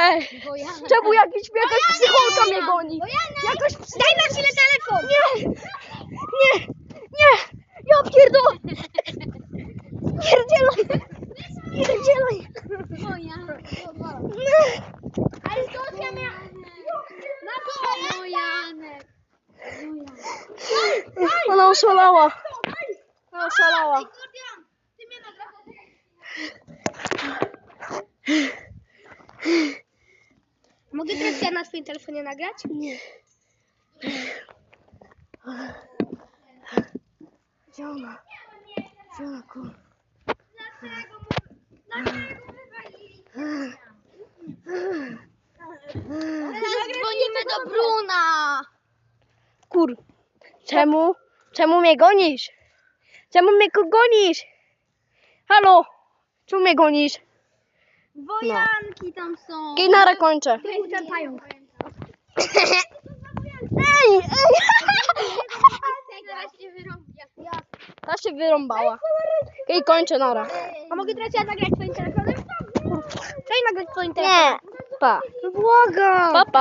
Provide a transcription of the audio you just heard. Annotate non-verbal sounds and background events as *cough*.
chcę! Czemu jakiś, jakaś psycholka mnie goni? Jakaś psy... Daj na chwilę telefon! Nie! Nie! Nie! Ja pierdolę! Pierdzielaj! Pierdzielaj! Moja. Nie! Ale się miała... Na to. Ona oszalała. Ona oszalała. Ty mnie nagrasz. Mogę teraz ja na swoim telefonie nagrać? Nie. Gdzie ona? Gdzie ona, kur... Dzwonimy do Bruna. Kur... Czemu? Czemu mnie gonisz? Czemu mnie gonisz? Halo? Czemu mnie gonisz? Wojanki tam są. Ginara kończę. Ten pająk. Ej, ej! Się. *laughs* Ta się wyrąbała. I kończę nara. A mogę teraz ja nagrać swoim telefonem? Daj nagrać swoim telefonem. Nie. Pa. Błagam. Pa, pa.